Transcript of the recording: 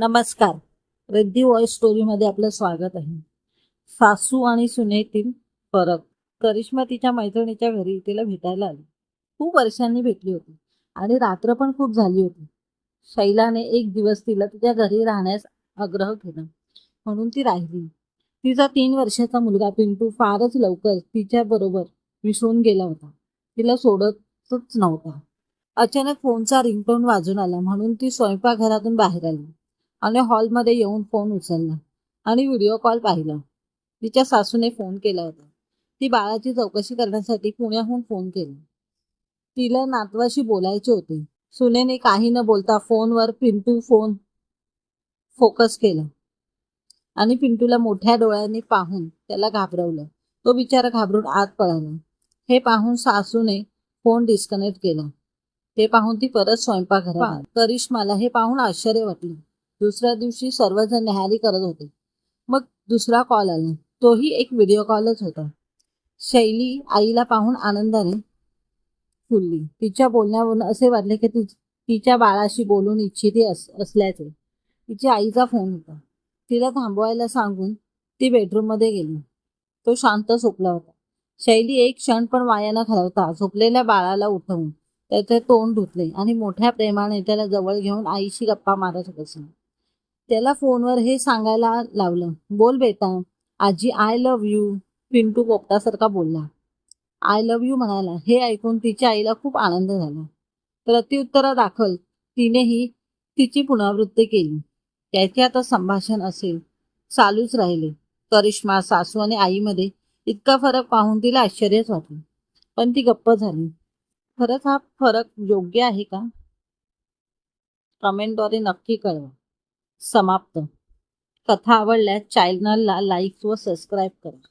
नमस्कार. रिद्धी वॉइस स्टोरीमध्ये आपलं स्वागत आहे. सासू आणि सुनेतील फरक. करिश्मा तिच्या मैत्रिणीच्या घरी तिला भेटायला आली. खूप वर्षांनी भेटली होती आणि रात्र पण खूप झाली होती. शैलाने एक दिवस तिला तिच्या घरी राहण्यास आग्रह केला. म्हणून ती राहिली. तिचा तीन वर्षाचा मुलगा पिंटू फारच लवकर तिच्या बरोबर विसरून गेला होता. तिला सोडतच नव्हता. अचानक फोनचा रिंगटोन वाजून आला म्हणून ती स्वयंपाकघरातून बाहेर आली. आणि हॉलमध्ये येऊन फोन उचलला आणि व्हिडिओ कॉल पाहिला. तिच्या सासूने फोन केला होता. ती बाळाची चौकशी करण्यासाठी पुण्याहून फोन केला. तिला नातवाशी बोलायचे होते. सुनेने काही न बोलता फोनवर पिंटू फोन फोकस केला आणि पिंटूला मोठ्या डोळ्यांनी पाहून त्याला घाबरवलं. तो बिचारा घाबरून आत पळाला. हे पाहून सासूने फोन डिस्कनेक्ट केला. ते पाहून ती परत स्वयंपाकघरात करिश्माला हे पाहून आश्चर्य वाटले. दुसऱ्या दिवशी सर्वजण न्याहारी करत होते. मग दुसरा कॉल आला. तोही एक व्हिडिओ कॉलच होता. शैली आईला पाहून आनंदाने फुलली. तिच्या बोलण्यावरून असे वाटले की ती तिच्या बाळाशी बोलून इच्छिते अस असल्याचे. तिच्या आईचा फोन होता. तिला थांबवायला सांगून ती बेडरूममध्ये गेली. तो शांत झोपला होता. शैली एक क्षण पण वाया न घालवता झोपलेल्या बाळाला उठवून त्याचे तोंड धुतले आणि मोठ्या प्रेमाने त्याला जवळ घेऊन आईशी गप्पा मारत बसली. त्याला फोनवर हे सांगायला लावलं. बोल बेटा. आजी आय लव्ह यू पिंटू पोपटासारखा बोलला. आय लव्ह यू म्हणाला. हे ऐकून तिच्या आईला खूप आनंद झाला. प्रत्युत्तरादाखल तिनेही तिची पुनरावृत्ती केली. त्याचे आता संभाषण असेल. चालूच राहिले. करिश्मा सासू आणि आईमध्ये इतका फरक पाहून तिला आश्चर्यच वाटलं. पण ती गप्प झाली. खरंच हा फरक योग्य आहे का? कमेंटद्वारे नक्की कळवा. समाप्त. कथा आवडल्यास चॅनलला लाईक व सबस्क्राईब करा.